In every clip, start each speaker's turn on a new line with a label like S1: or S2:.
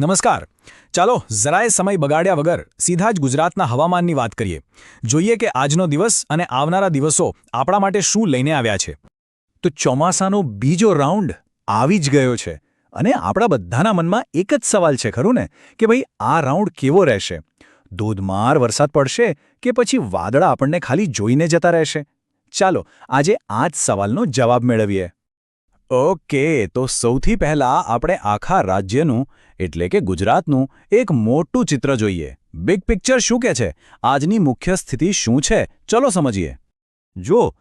S1: નમસ્કાર. ચાલો, જરાય સમય બગાડ્યા વગર સીધા જ ગુજરાતના હવામાનની વાત કરીએ. જોઈએ કે આજનો દિવસ અને આવનારા દિવસો આપણા માટે શું લઈને આવ્યા છે.
S2: તો ચોમાસાનો બીજો રાઉન્ડ આવી જ ગયો છે અને આપણા બધાના મનમાં એક જ સવાલ છે, ખરું ને? કે ભાઈ, આ રાઉન્ડ કેવો રહેશે? ધોધમાર વરસાદ પડશે કે પછી વાદળા આપણને ખાલી જોઈને જતા રહેશે? ચાલો, આજે આ જ સવાલનો જવાબ મેળવીએ. ઓકે, તો સૌથી પહેલા આપણે આખા રાજ્યનું, એટલે કે ગુજરાતનું, એક મોટું ચિત્ર જોઈએ. બિગ પિક્ચર શું કહે છે? આજની મુખ્ય સ્થિતિ શું છે? ચલો સમજીએ. જો,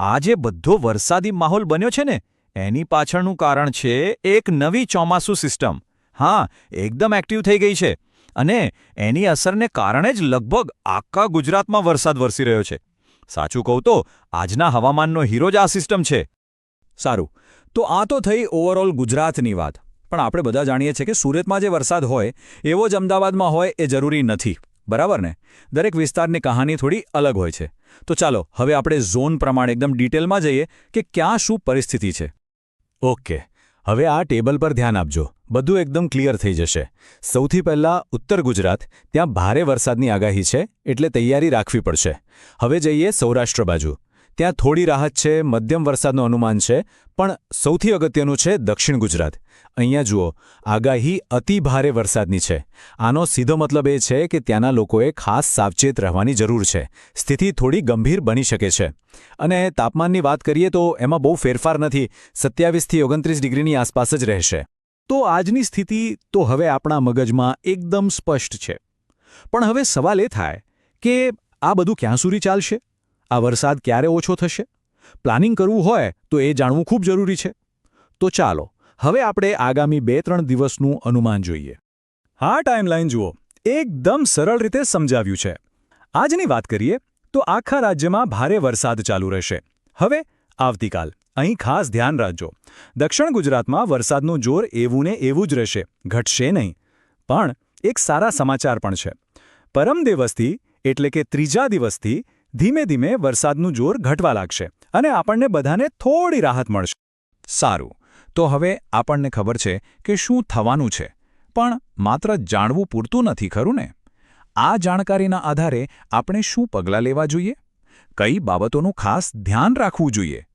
S2: આજે બધો વરસાદી માહોલ બન્યો છે ને, એની પાછળનું કારણ છે એક નવી ચોમાસુ સિસ્ટમ. હા, એકદમ એક્ટિવ થઈ ગઈ છે. અને એની અસરને કારણે જ લગભગ આખા ગુજરાતમાં વરસાદ વરસી રહ્યો છે. સાચું કહું તો, આજના હવામાનનો હીરો જ આ સિસ્ટમ છે.
S1: સારું તો આ તો થઈ ઓવરઓલ ગુજરાતની વાત. પણ આપણે બધા જાણીએ છીએ કે સુરતમાં જે વરસાદ હોય, એવો જ અમદાવાદમાં હોય એ જરૂરી નથી. બરાબર ને? દરેક વિસ્તારની કહાની થોડી અલગ હોય છે. તો ચાલો, હવે આપણે ઝોન પ્રમાણે એકદમ ડિટેલમાં જઈએ કે ક્યાં શું પરિસ્થિતિ છે. ઓકે. હવે આ ટેબલ પર ધ્યાન આપજો. બધું એકદમ ક્લિયર થઈ જશે. સૌથી પહેલાં ઉત્તર ગુજરાત. ત્યાં ભારે વરસાદની આગાહી છે, એટલે તૈયારી રાખવી પડશે. હવે જઈએ સૌરાષ્ટ્ર બાજુ. ત્યાં થોડી રાહત છે, મધ્યમ વરસાદનું અનુમાન છે, પણ સૌથી અગત્યનું છે દક્ષિણ ગુજરાત. અહીંયા જુઓ, આગાહી અતિ ભારે વરસાદની છે. આનો સીધો મતલબ એ છે કે ત્યાંના લોકોએ ખાસ સાવચેત રહેવાની જરૂર છે. સ્થિતિ થોડી ગંભીર બની શકે છે. અને તાપમાનની વાત કરીએ તો એમાં બહુ ફેરફાર નથી, સત્યાવીસથી ઓગણત્રીસ ડિગ્રીની આસપાસ જ રહેશે. તો આજની સ્થિતિ તો હવે આપણા મગજમાં એકદમ સ્પષ્ટ છે. પણ હવે સવાલ એ થાય કે આ બધું ક્યાં સુધી ચાલશે? આ વરસાદ ક્યારે ઓછો થશે? પ્લાનિંગ કરવું હોય તો એ જાણવું ખૂબ જરૂરી છે. તો ચાલો, હવે આપણે આગામી બે ત્રણ દિવસનું અનુમાન જોઈએ. હા ટાઈમલાઈન જુઓ, એકદમ સરળ રીતે સમજાવ્યું છે. આજની વાત કરીએ તો આખા રાજ્યમાં ભારે વરસાદ ચાલુ રહેશે. હવે આવતીકાલ, અહીં ખાસ ધ્યાન રાખજો. દક્ષિણ ગુજરાતમાં વરસાદનું જોર એવું ને એવું જ રહેશે, ઘટશે નહીં. પણ એક સારા સમાચાર પણ છે. પરમ દિવસથી, એટલે કે ત્રીજા દિવસથી ધીમે ધીમે વરસાદનું જોર ઘટવા લાગશે અને આપણને બધાને થોડી રાહત મળશે. સારું, તો હવે આપણને ખબર છે કે શું થવાનું છે. પણ માત્ર જાણવું પૂરતું નથી, ખરું ને? આ જાણકારીના આધારે આપણે શું પગલાં લેવા જોઈએ? કઈ બાબતોનું ખાસ ધ્યાન રાખવું જોઈએ?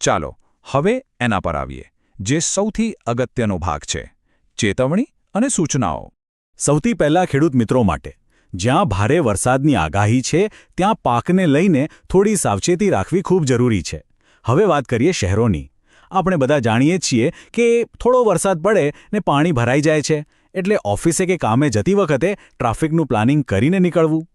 S1: ચાલો, હવે એના પર આવીએ, જે સૌથી અગત્યનો ભાગ છે. ચેતવણી અને સૂચનાઓ. સૌથી પહેલા ખેડૂત મિત્રો માટે જ્યાં ભારે વરસાદની આગાહી છે, ત્યાં પાકને લઈને થોડી સાવચેતી રાખવી ખૂબ જરૂરી છે. હવે વાત કરીએ શહેરોની. આપણે બધા જાણીએ છીએ કે થોડો વરસાદ પડે ને પાણી ભરાઈ જાય છે, એટલે ઓફિસે કે કામે જતી વખતે ટ્રાફિકનું પ્લાનિંગ કરીને નીકળવું.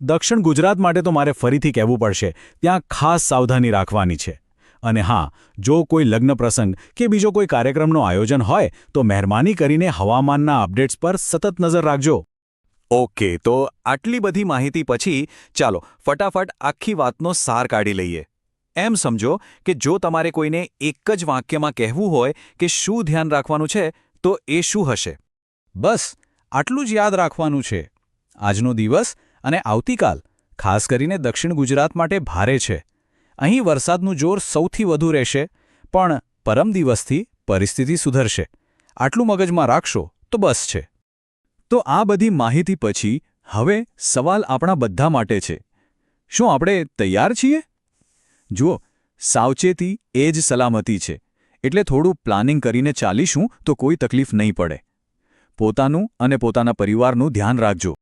S1: દક્ષિણ ગુજરાત માટે તો મારે ફરીથી કહેવું પડશે, ત્યાં ખાસ સાવધાની રાખવાની છે. અને હા, જો કોઈ લગ્ન પ્રસંગ કે બીજો કોઈ કાર્યક્રમનું આયોજન હોય, તો મહેરબાની કરીને હવામાનના અપડેટ્સ પર સતત નજર રાખજો. ઓકે, તો આટલી બધી માહિતી પછી ચાલો ફટાફટ આખી વાતનો સાર કાઢી લઈએ. એમ સમજો કે જો તમારે કોઈને એક જ વાક્યમાં કહેવું હોય કે શું ધ્યાન રાખવાનું છે, તો એ શું હશે? બસ, આટલું જ યાદ રાખવાનું છે. આજનો દિવસ અને આવતીકાલ, ખાસ કરીને દક્ષિણ ગુજરાત માટે ભારે છે. અહીં વરસાદનું જોર સૌથી વધુ રહેશે, પણ પરમ દિવસથી પરિસ્થિતિ સુધરશે. આટલું મગજમાં રાખશો તો બસ છે. તો આ બધી માહિતી પછી હવે સવાલ આપણા બધા માટે છે. શું આપણે તૈયાર છીએ? જુઓ, સાવચેતી એ જ સલામતી છે. એટલે થોડું પ્લાનિંગ કરીને ચાલીશું તો કોઈ તકલીફ નહીં પડે. પોતાનું અને પોતાના પરિવારનું ધ્યાન રાખજો.